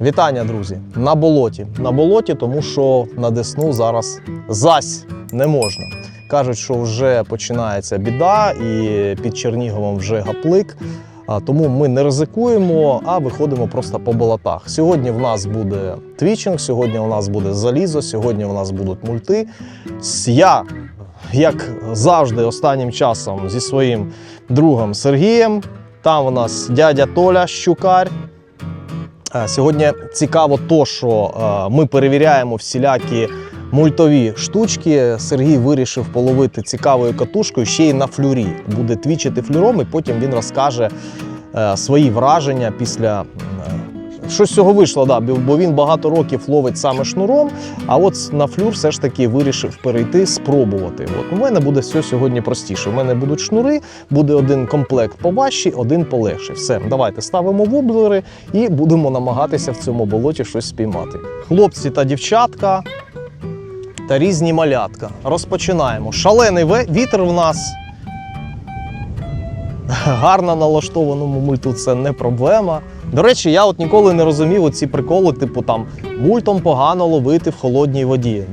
Вітання, друзі! На болоті. На болоті, тому що на Десну зараз зась не можна. Кажуть, що вже починається біда, і під Черніговом вже гаплик. Тому ми не ризикуємо, а виходимо просто по болотах. Сьогодні в нас буде твічинг, сьогодні у нас буде залізо, сьогодні у нас будуть мульти. Я, як завжди, останнім часом зі своїм другом Сергієм. Там у нас дядя Толя Щукар. Е, Сьогодні цікаво то, що е, ми перевіряємо всілякі мультові штучки. Сергій вирішив половити цікавою катушкою ще й на флюрі. Буде твічити флюром, і потім він розкаже е, свої враження після. Що з цього вийшло, да, бо- він багато років ловить саме шнуром, а от на флюр все ж таки вирішив перейти, спробувати. От у мене буде все сьогодні простіше. У мене будуть шнури, буде один комплект поважчий, один полегший. Все, давайте ставимо воблери і будемо намагатися в цьому болоті щось спіймати. Хлопці та дівчатка та різні малятка. Розпочинаємо. Шалений вітер в нас. Гарно налаштованому мульту це не проблема. До речі, я от ніколи не розумів оці приколи, типу там мультом погано ловити в холодній воді.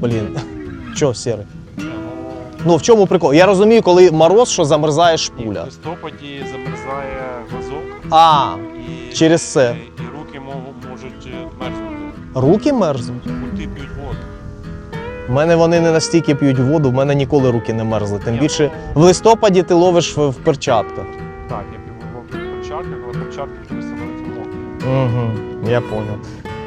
Блін, що, сірий? Ну в чому прикол? Я розумію, коли мороз, що замерзає І в листопаді замерзає глазок. А, І, Через це. І, і руки можуть е, мерзнути. руки мерзнуть. Мульти п'ють воду. У мене вони не настільки п'ють воду, в мене ніколи руки не мерзли. Тим Ні, більше в листопаді ти ловиш в, в перчатках. Так, я півгодом в перчатках, але перчатки мокрі. Угу, я поняв.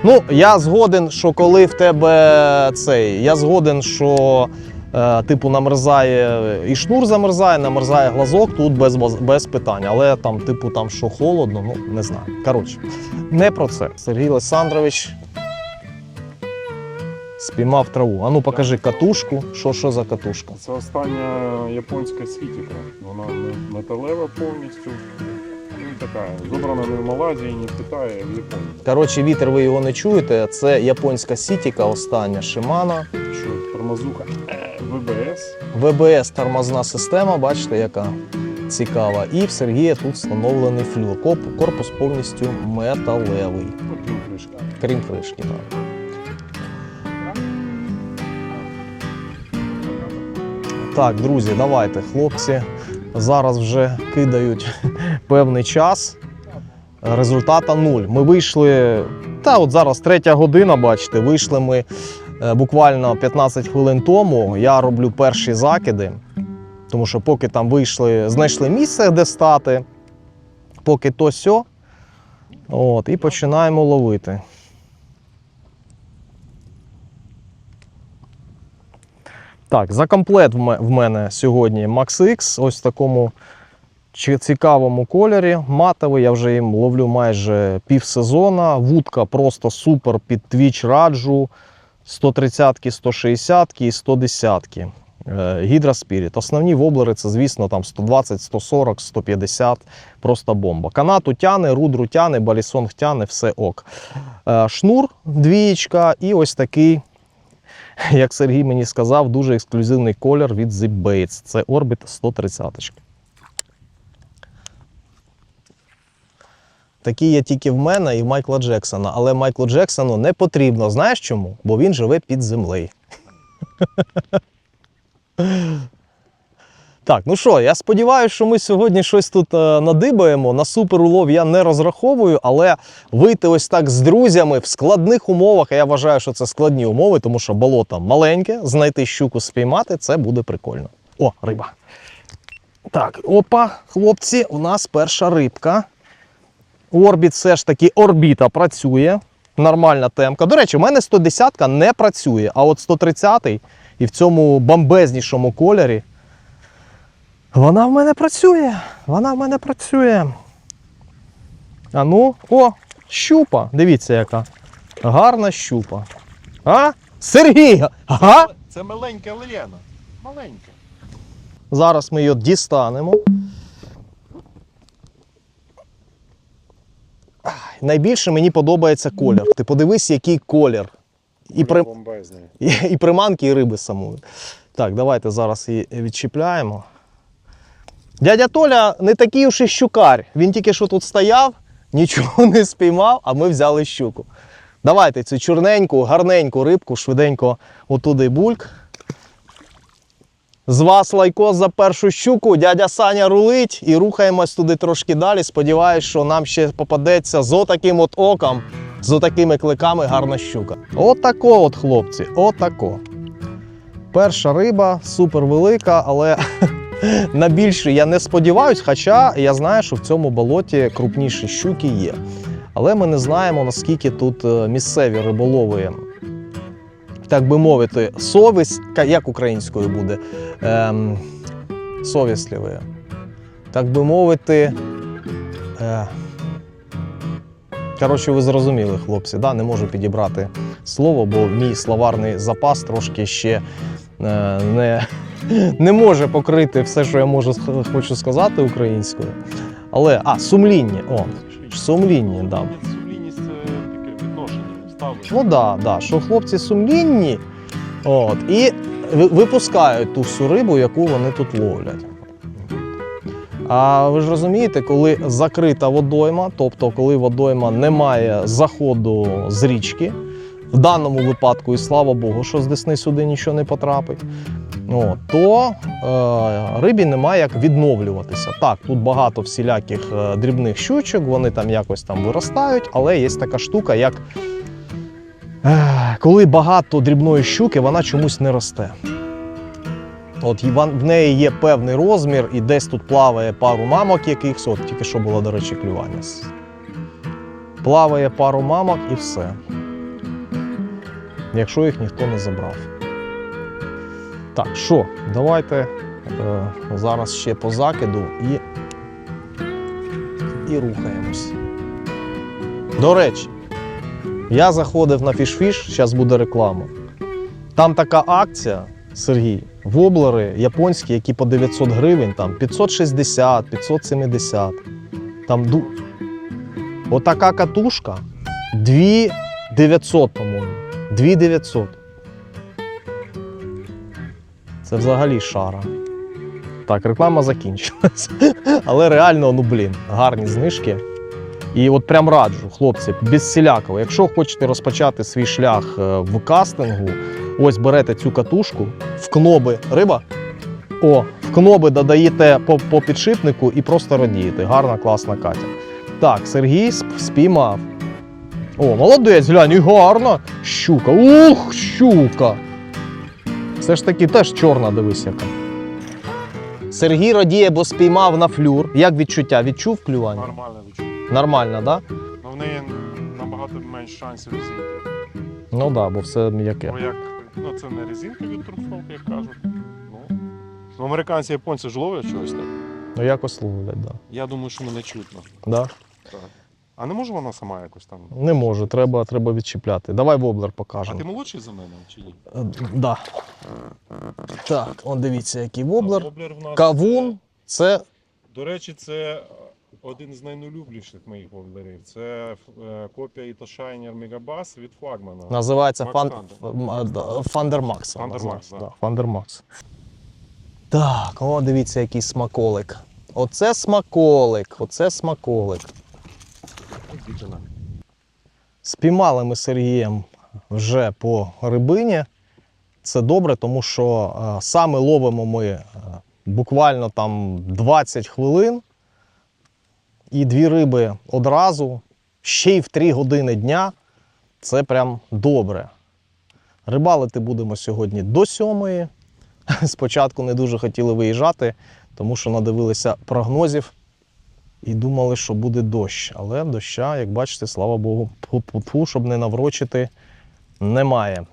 Ну, я згоден, що коли в тебе цей, я згоден, що е, типу намерзає і шнур замерзає, намерзає глазок, тут без, без питань. Але там, типу, там що холодно, ну не знаю. Коротше, не про це. Сергій Олександрович спіймав траву. А ну покажи катушку. Що, що за катушка? Це остання японська світіка. Вона металева повністю. Така, зобрана не в Малайзії, ні в Китаї, а в Японії. Коротше, вітер ви його не чуєте. Це японська сітіка, остання Шимана. Що тормозуха е, ВБС. ВБС тормозна система, бачите, яка цікава. І в Сергія тут встановлений флюр. Корпус повністю металевий, крім кришка. крім кришки. Так. так, друзі, давайте, хлопці. Зараз вже кидають певний час. Результата нуль. Ми вийшли. Та от зараз третя година, бачите, вийшли ми е, буквально 15 хвилин тому. Я роблю перші закиди, тому що поки там вийшли, знайшли місце, де стати, поки то сьо. От, і починаємо ловити. Так, за комплект в мене сьогодні Max X, ось в такому цікавому кольорі. Матовий, я вже їм ловлю майже півсезона. Вудка просто супер під твіч раджу. 130-ки, 160-ки і 110-ки. Гідра Спіріт. Основні воблери це, звісно, там 120, 140, 150. Просто бомба. Канату тяне, рудру тяне, балісонг тяне, все ок. Е, Шнур, двієчка і ось такий, як Сергій мені сказав, дуже ексклюзивний колір від Zip. Це Orbit 130. Такі є тільки в мене і в Майкла Джексона. Але Майклу Джексону не потрібно. Знаєш чому? Бо він живе під землею. Так, ну що, я сподіваюся, що ми сьогодні щось тут е, надибаємо. На суперулов я не розраховую, але вийти ось так з друзями в складних умовах, а я вважаю, що це складні умови, тому що болото маленьке, знайти щуку спіймати це буде прикольно. О, риба. Так, опа, хлопці, у нас перша рибка. Орбіт все ж таки орбіта працює. Нормальна темка. До речі, у мене 110-ка не працює, а от 130-й і в цьому бомбезнішому кольорі. Вона в мене працює. Вона в мене працює. А ну, о, щупа. Дивіться, яка. Гарна щупа. А? Сергій! Ага? Це маленька Лена. Маленька. Зараз ми її дістанемо. Найбільше мені подобається колір. Ти подивись, який колір. І, при... І, і приманки, і риби самої. Так, давайте зараз її відчіпляємо. Дядя Толя не такий уж і щукар. Він тільки що тут стояв, нічого не спіймав, а ми взяли щуку. Давайте цю чорненьку, гарненьку рибку, швиденько отуди бульк. З вас лайко за першу щуку, дядя Саня рулить і рухаємось туди трошки далі. Сподіваюсь, що нам ще попадеться з отаким от оком, з отакими кликами гарна щука. Отако от, хлопці, отако. Перша риба супер велика, але на більше я не сподіваюсь, хоча я знаю, що в цьому болоті крупніші щуки є. Але ми не знаємо, наскільки тут е, місцеві риболови, так би мовити, совість, як українською буде, ем, совісливі. Так би мовити. Е, коротше, ви зрозуміли, хлопці, да? не можу підібрати слово, бо мій словарний запас трошки ще е, не, не може покрити все, що я можу хочу сказати українською. Але, а, сумління. О, сумління, да. Ставлення. Ну да, що хлопці сумлінні от, і випускають ту всю рибу, яку вони тут ловлять. А ви ж розумієте, коли закрита водойма, тобто коли водойма не має заходу з річки, в даному випадку, і слава Богу, що з Десни сюди нічого не потрапить, от, то е, рибі немає як відновлюватися. Так, тут багато всіляких е, дрібних щучок, вони там якось там виростають, але є така штука, як коли багато дрібної щуки, вона чомусь не росте. От в неї є певний розмір, і десь тут плаває пару мамок якихось. От тільки що було, до речі, клювання. Плаває пару мамок і все. Якщо їх ніхто не забрав. Так, що, давайте е, зараз ще по закиду і, і рухаємось. До речі, я заходив на фіш-фіш, зараз буде реклама. Там така акція, Сергій, воблери японські, які по 900 гривень, там 560, 570. Там ду... Отака катушка 2900, по-моєму. 2900. Це взагалі шара. Так, реклама закінчилась. Але реально, ну блін, гарні знижки. І от прям раджу, хлопці, без всілякого. Якщо хочете розпочати свій шлях е, в кастингу, ось берете цю катушку, в кноби риба. О, в кноби додаєте по, по підшипнику і просто радієте. Гарна, класна Катя. Так, Сергій спіймав. О, молодець, глянь, і гарна щука. Ух, щука! Все ж таки теж чорна, дивись яка. Сергій радіє, бо спіймав на флюр. Як відчуття? Відчув клювання? Нормально відчуття. Нормально, так? Да? Ну в неї набагато менш шансів зійти. Ну так, да, бо все м'яке. Бо як, ну це не резинка від трусовки, як кажуть. Ну, ну американці японці ж ловлять чогось так. Ну якось ловлять, да. Я думаю, що мене чутно. да. Так. А не може вона сама якось там? Не можу, треба, треба відчіпляти. Давай воблер А покажемо. ти молодший за мене чи ні? Е, Да. Так, он дивіться, який воблер. Воблер в нас Кавун це До речі, це один з найнулюбленіших моїх воблерів. Це е, копія Ito Мегабас від флагмана. називається. Фандермакс. Фандермакс. Так, о, дивіться, який смаколик. Оце смаколик, оце смаколик. Спіймали ми з Сергієм вже по рибині. Це добре, тому що е, саме ловимо ми е, буквально там 20 хвилин і дві риби одразу, ще й в 3 години дня. Це прям добре. Рибалити будемо сьогодні до сьомої. Спочатку не дуже хотіли виїжджати, тому що надивилися прогнозів і думали, що буде дощ. Але доща, як бачите, слава Богу, пу-пу-пу, щоб не наврочити, немає.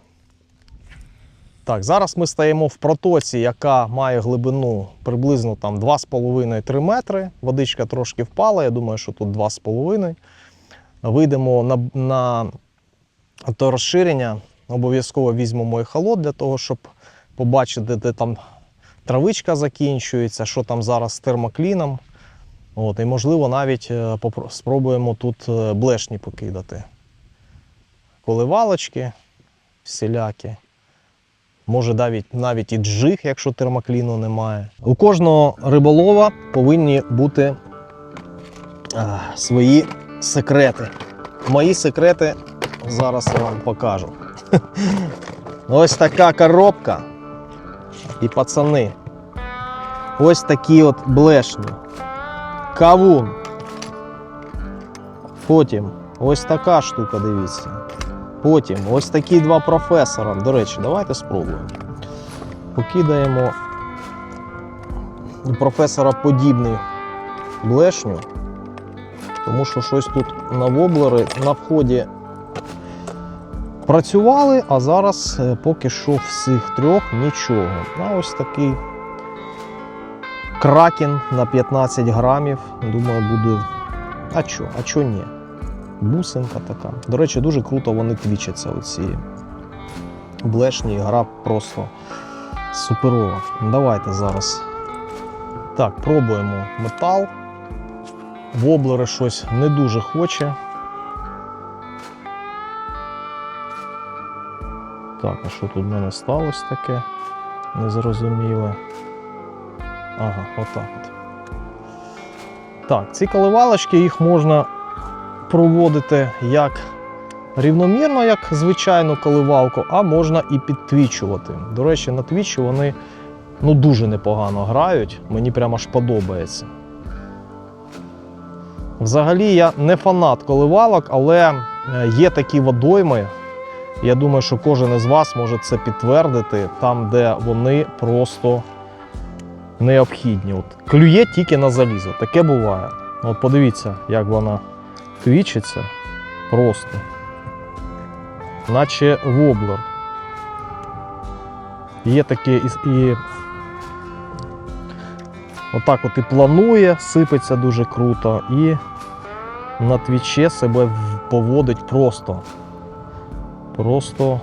Так, зараз ми стаємо в протоці, яка має глибину приблизно там 2,5-3 метри. Водичка трошки впала, я думаю, що тут 2,5. Вийдемо на, на то розширення. Обов'язково візьмемо ехолот для того, щоб побачити, де там травичка закінчується, що там зараз з термокліном. От, і можливо навіть е, спробуємо тут е, блешні покидати. Коливалочки всілякі. Може навіть, навіть і джиг, якщо термокліну немає. У кожного риболова повинні бути а, свої секрети. Мої секрети зараз я вам покажу. Ось така коробка. І пацани. Ось такі от блешні. Кавун. Потім ось така штука, дивіться. Потім ось такі два професора. До речі, давайте спробуємо. Покидаємо професора подібний блешню, тому що щось тут на воблери на вході працювали, а зараз е, поки що всіх трьох нічого. А ось такий кракен на 15 грамів. Думаю, буде. А чо? А чо ні? Бусинка така. До речі, дуже круто вони твічаться, оці блешні, гра просто суперова. Давайте зараз. Так, пробуємо метал. Воблери щось не дуже хоче. Так, а що тут в мене сталося таке? Незрозуміле. Ага, отак от. Так, ці коливалочки їх можна проводити як рівномірно, як звичайну коливалку, а можна і підтвічувати. До речі, на твічі вони ну, дуже непогано грають. Мені прямо аж подобається. Взагалі я не фанат коливалок, але е, є такі водойми. Я думаю, що кожен із вас може це підтвердити, там, де вони просто необхідні. От, клює тільки на залізо. Таке буває. От подивіться, як вона твічиться просто. Наче воблер. Є таке і, і отак от і планує, сипеться дуже круто, і на твіче себе поводить просто. Просто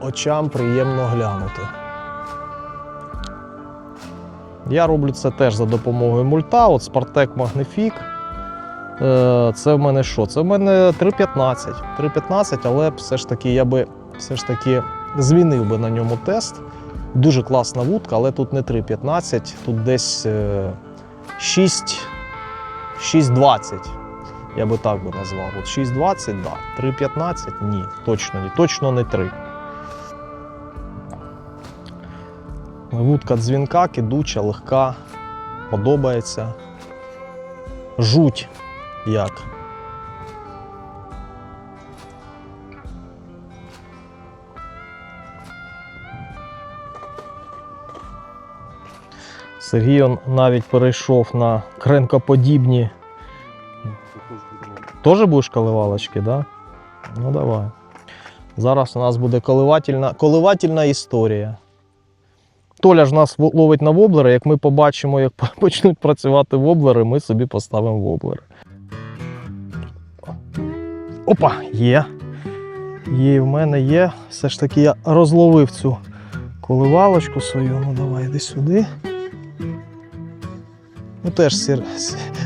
очам приємно глянути. Я роблю це теж за допомогою мульта, от Spartek Magnific. Е, Це в мене що? Це в мене 3.15. 3.15, але все ж таки я би все ж таки змінив би на ньому тест. Дуже класна вудка, але тут не 3.15, тут десь е, 6, 6.20. Я би так би назвав. От 6.20, да. 3.15 ні, точно ні. Точно не 3. Вудка дзвінка, кидуча, легка, подобається. Жуть як. Сергій он навіть перейшов на кренкоподібні. Теж будеш коливалочки, да? Ну давай. Зараз у нас буде коливательна, коливательна історія. Толя ж нас ловить на воблери. Як ми побачимо, як почнуть працювати воблери, ми собі поставимо воблери. Опа, є. Є, в мене є. Все ж таки я розловив цю коливалочку свою. Ну давай йди сюди. Ну теж сір...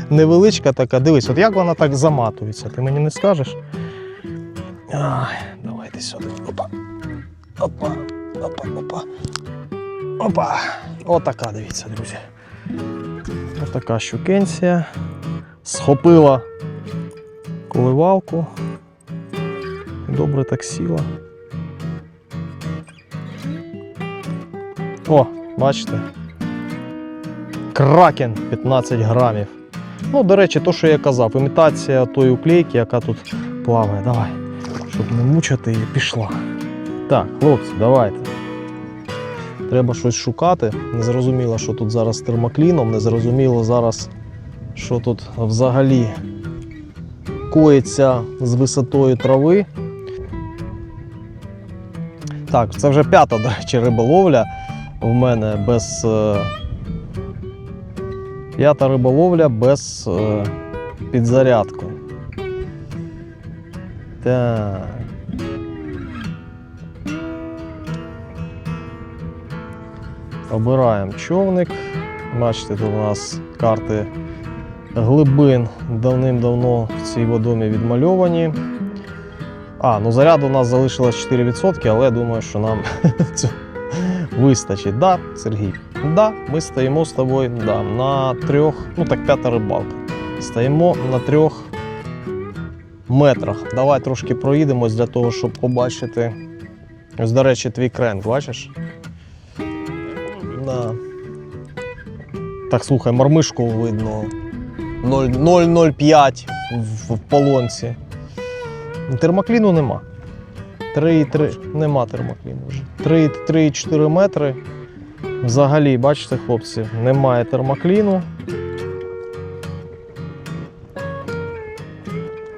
невеличка така. Дивись, от як вона так заматується, ти мені не скажеш? Ай, давай йди сюди. Опа. Опа. Опа, опа. Опа! Отака, дивіться, друзі. Отака щукенція. Схопила коливалку. Добре так сіла. О, бачите? Кракен 15 грамів. Ну, до речі, то, що я казав, імітація тої уклейки, яка тут плаває. Давай, щоб не мучити її, пішла. Так, хлопці, давайте. Треба щось шукати. Не зрозуміло, що тут зараз з термокліном, не зрозуміло зараз, що тут взагалі коїться з висотою трави. Так, це вже п'ята, до речі, риболовля в мене без. е, П'ята риболовля без е, підзарядку. Так. Обираємо човник. Бачите, тут у нас карти глибин давним-давно в цій водомі відмальовані. А, ну заряду у нас залишилось 4%, але я думаю, що нам вистачить. Да, Сергій? Да, ми стоїмо з тобою да, на трьох, ну так п'ята рибалка. Стоїмо на трьох метрах. Давай трошки проїдемось для того, щоб побачити. Ось, до речі, твій кренк, бачиш? Да. Так, слухай, мармишку видно. 0,005 в, в полонці. Термокліну нема. 3,3. Нема термокліну вже. 3,4 метри. Взагалі, бачите, хлопці, немає термокліну.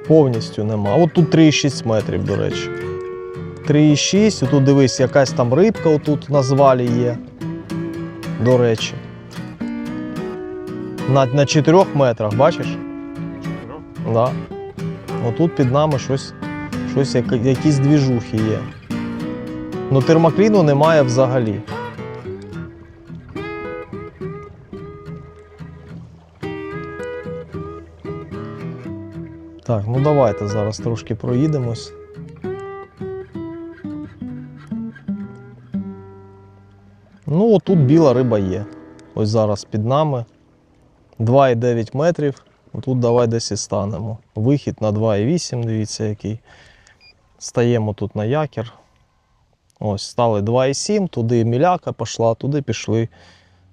Повністю нема. От тут 3,6 метрів, до речі. 3,6. Тут дивись, якась там рибка отут на звалі є. До речі. На, на 4 метрах, бачиш? Чотирьох? Да. Отут під нами щось, щось якісь двіжухи є. Ну термокліну немає взагалі. Так, ну давайте зараз трошки проїдемось. Ну, отут біла риба є. Ось зараз під нами. 2,9 метрів. Тут давай десь і станемо. Вихід на 2,8, дивіться який. Стаємо тут на якір. Ось, стали 2,7, туди міляка пішла, туди пішли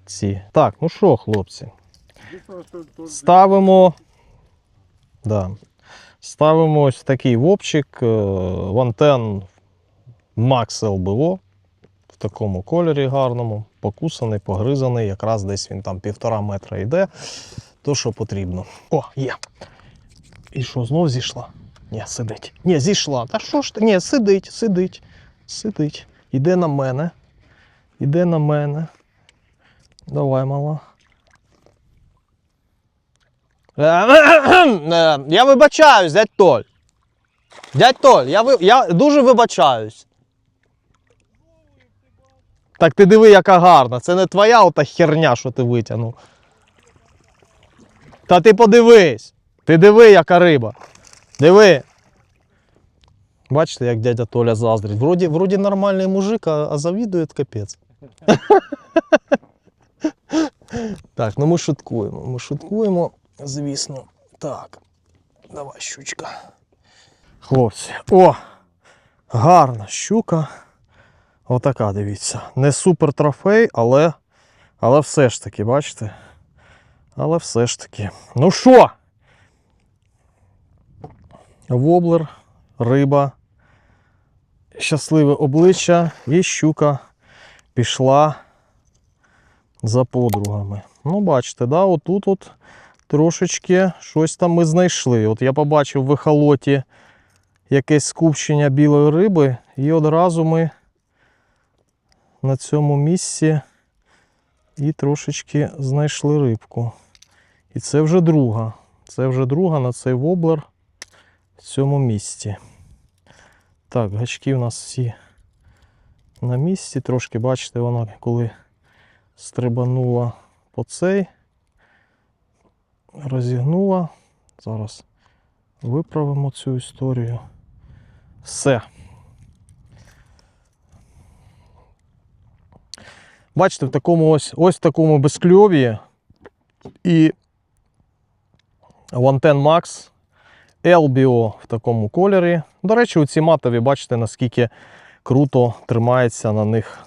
ці. Так, ну що, хлопці, ставимо. Да. Ставимо ось такий вопчик е, Вантен Max LBO в такому кольорі гарному, покусаний, погризаний, якраз десь він там півтора метра йде. То, що потрібно. О, є. І що, знов зійшла? Ні, сидить. Ні, зійшла. Та що ж ти? Ні, сидить, сидить, сидить. Іде на мене. Іде на мене. Давай, мала. Е, Я вибачаюсь, дядь Толь. Дядь Толь, я, ви... я дуже вибачаюсь. Так ти диви, яка гарна. Це не твоя ота херня, що ти витягнув. Та ти подивись. Ти диви, яка риба. Диви. Бачите, як дядя Толя заздрить. Вроді, вроді нормальний мужик, а, а завідує капець. так, ну ми шуткуємо. Ми шуткуємо, звісно. Так. Давай, щучка. Хлопці. О! Гарна щука. Отака, дивіться. Не супер трофей, але, але все ж таки, бачите? Але все ж таки. Ну що? Воблер, риба, щасливе обличчя і щука пішла за подругами. Ну, бачите, да, отут от трошечки щось там ми знайшли. От я побачив в ехолоті якесь скупчення білої риби, і одразу ми на цьому місці і трошечки знайшли рибку. І це вже друга. Це вже друга на цей воблер в цьому місці. Так, гачки у нас всі на місці. Трошки, бачите, вона коли стрибанула по цей, розігнула. Зараз виправимо цю історію. Все. Бачите, в такому ось, ось в такому безкльові і Вантен Max LBO в такому кольорі. До речі, у ці матові, бачите, наскільки круто тримається на них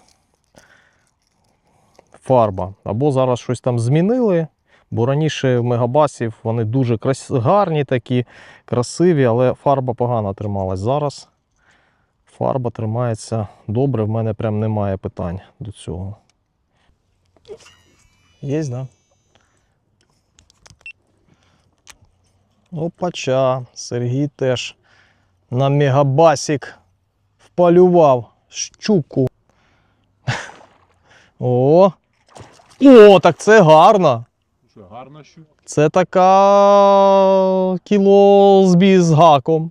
фарба. Або зараз щось там змінили, бо раніше в мегабасів вони дуже крас... гарні такі, красиві, але фарба погано трималась. Зараз фарба тримається добре, в мене прям немає питань до цього. Є, да? Опача, Сергій теж на мегабасик вполював щуку. О! О, так це гарно. Що, гарна щука? Це така кіло збій з гаком.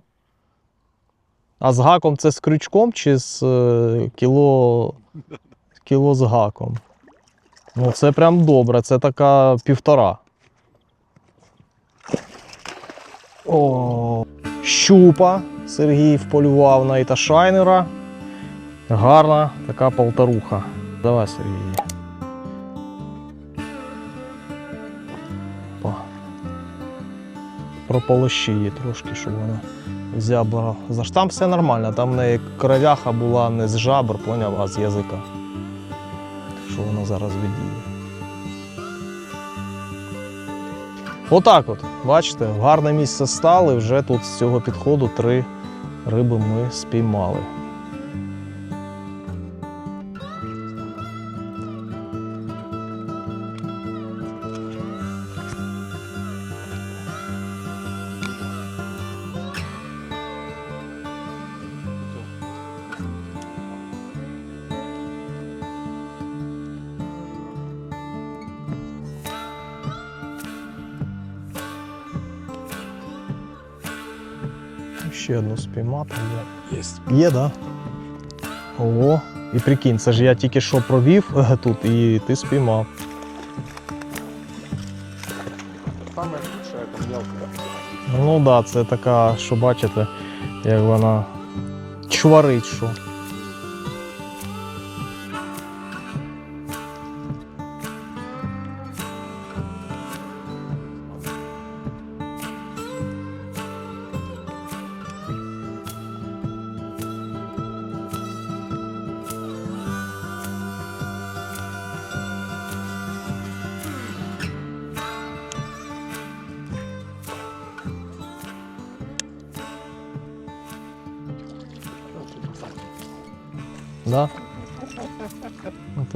А з гаком це з крючком чи з е, кіло, кіло з гаком? Ну, це прям добре, це така півтора. О, щупа. Сергій вполював на Іташайнера. Гарна така полторуха. Давай, Сергій. Опа. прополощи її трошки, щоб вона зябра. За ж там все нормально, там в неї кровяха була не з жабр, поняв, а з язика. Що вона зараз видіє. Отак от, бачите, в гарне місце стали. Вже тут з цього підходу три риби ми спіймали. Спіймати є. Є. Є, да? Ого. І прикинь, це ж я тільки що провів е, тут і ти спіймав. Саме. Ну так, да, це така, що бачите, як вона чварить, що.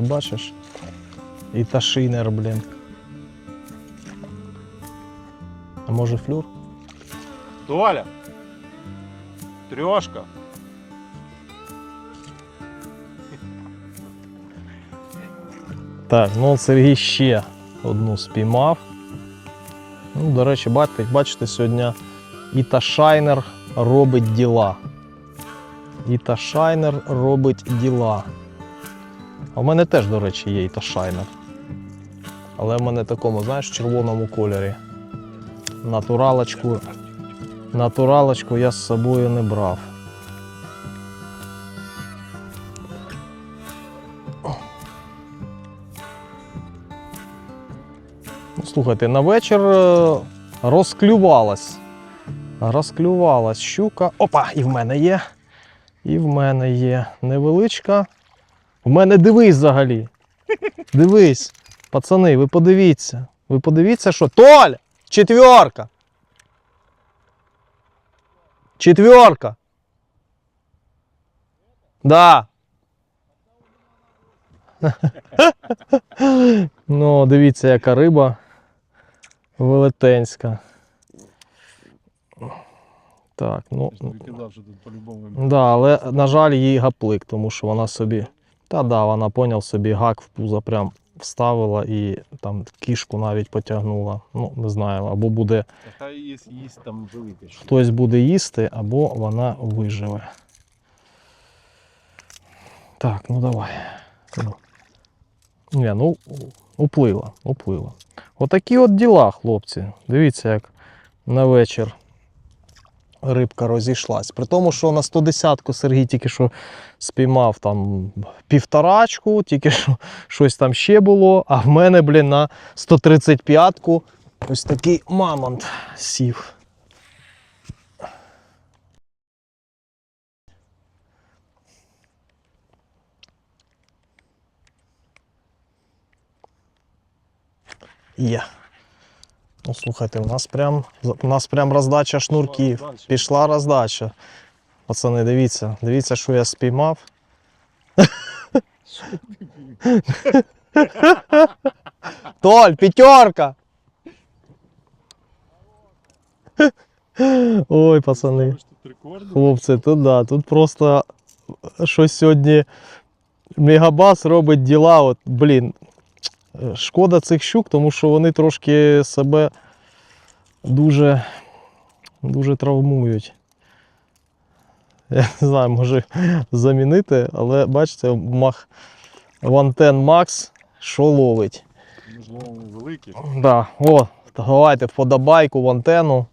Бачиш? І ташинер, блін. А може флюр? Толя! Трьошка! Так, ну Сергій ще одну спіймав. Ну, до речі, бачите, бачите, сьогодні Іта Шайнер робить діла. Іта Шайнер робить діла. А в мене теж, до речі, є Іта Шайнер. Але в мене такому, знаєш, червоному кольорі. Натуралочку, натуралочку я з собою не брав. Ну, Слухайте, на вечір е, розклювалась. Розклювалась щука. Опа, і в мене є. І в мене є невеличка. В мене дивись взагалі. Дивись. Пацани, ви подивіться. Ви подивіться, що. Толь! Четверка! Четверка! Да. Ну, дивіться, яка риба велетенська. Так, ну. Да, але, на жаль, їй гаплик, тому що вона собі. Та да, вона поняв собі гак в пузо прям вставила і там кішку навіть потягнула. Ну, не знаю, або буде Хай їсть, їсть там велике. хтось буде їсти, або вона виживе. Так, ну давай. Ну. Ні, ну уплила, уплила. Отакі от діла, хлопці. Дивіться, як на вечір рибка розійшлась. При тому, що на 110-ку Сергій тільки що спіймав там півторачку, тільки що щось там ще було, а в мене, блін, на 135-ку ось такий мамонт сів. Є. Ну, слухайте, у нас прям, у нас прям роздача шнурків. Пішла роздача. Пацани, дивіться, дивіться, що я спіймав. Толь, п'ятерка! Ой, пацани. Хлопці, тут да, тут просто щось сьогодні Мегабас робить діла. От, блін, шкода цих щук, тому що вони трошки себе дуже, дуже травмують. Я не знаю, може замінити, але бачите, мах Вантен Макс що ловить. Великі. Да, о, давайте вподобайку в антенну.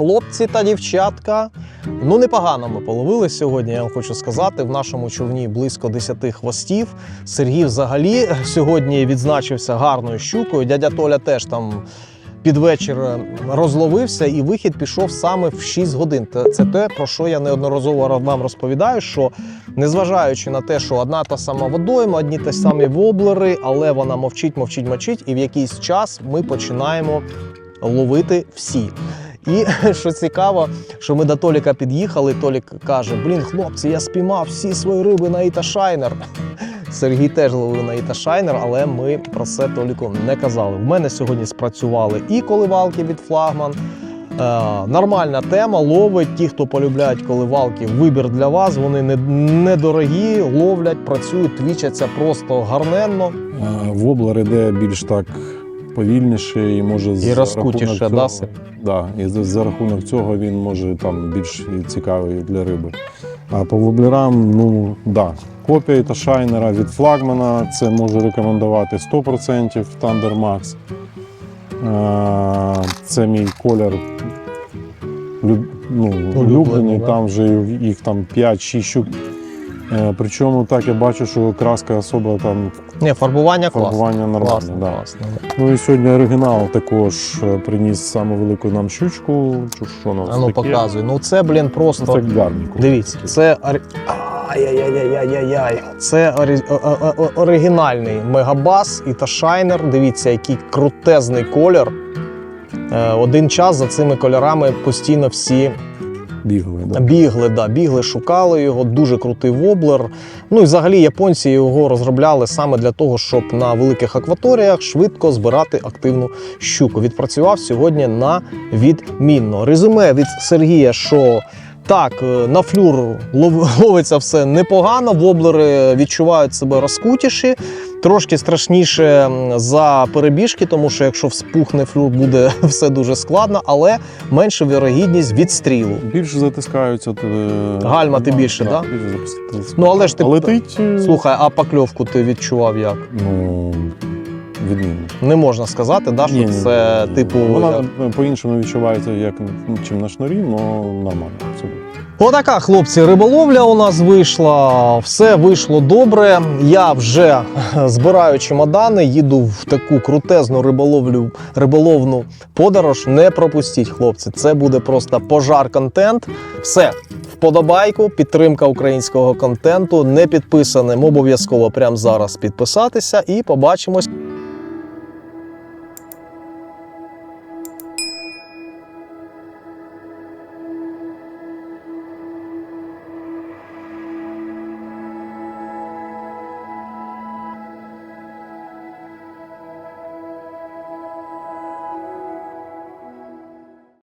Хлопці та дівчатка. Ну, непогано ми половили сьогодні, я вам хочу сказати. В нашому човні близько 10 хвостів. Сергій взагалі сьогодні відзначився гарною щукою. Дядя Толя теж там під вечір розловився, і вихід пішов саме в 6 годин. Це те, про що я неодноразово вам розповідаю, що незважаючи на те, що одна та сама водойма, одні та самі воблери, але вона мовчить, мовчить, мовчить, і в якийсь час ми починаємо ловити всі. І що цікаво, що ми до Толіка під'їхали. Толік каже: Блін, хлопці, я спіймав всі свої риби на Іта Шайнер. Сергій теж ловив на Іта Шайнер, але ми про це Толіку не казали. В мене сьогодні спрацювали і коливалки від флагман. Е, нормальна тема. Ловить ті, хто полюбляють коливалки. Вибір для вас. Вони не- недорогі, ловлять, працюють, твічаться просто гарненно. Е, Воблер іде більш так повільніше і може І розкутіше, рахунок да, да, і за, за рахунок цього він може там більш цікавий для риби. А по воблерам, ну да, копія та шайнера від флагмана це можу рекомендувати 100% Thunder Max. Це мій колір люб- ну, улюблений, там вже їх там 5-6 щук. Е, Причому так я бачу, що краска особа там Ні, фарбування класне. нормальне. Класно, Да. класно. Ну і сьогодні оригінал також е, приніс саму велику нам щучку. Що нас А ну таке? показуй. Ну це, блін, просто. Це гарненько. Дивіться, це Ай-яй-яй-яй-яй-яй. Це орі- оригінальний мегабас і та шайнер. Дивіться, який крутезний колір. Е, Один час за цими кольорами постійно всі Бігли, да. бігли, да, бігли, шукали його. Дуже крутий воблер. Ну і взагалі японці його розробляли саме для того, щоб на великих акваторіях швидко збирати активну щуку. Відпрацював сьогодні на відмінно. Резюме від Сергія, що. Так, е, на флюр лов- ловиться все непогано, воблери відчувають себе розкутіші, трошки страшніше за перебіжки, тому що якщо вспухне флюр, буде все дуже складно, але менша вірогідність відстрілу. Більше затискаються. е, Гальма ти більше, да? більше Ну, але ж ти- летить. е, Слухай, а покльовку ти відчував як? Ну, відмінно. Не можна сказати, да, що Ні-ні-ні. це типу. Вона як- по-іншому відчувається, як чим на шнурі, але нормально. Абсолютно. Отака, хлопці, риболовля у нас вийшла. Все вийшло добре. Я вже збираю чемодани, їду в таку крутезну риболовлю, риболовну подорож. Не пропустіть, хлопці. Це буде просто пожар контент. Все. Вподобайку, підтримка українського контенту. Не підписаним обов'язково прямо зараз підписатися і побачимось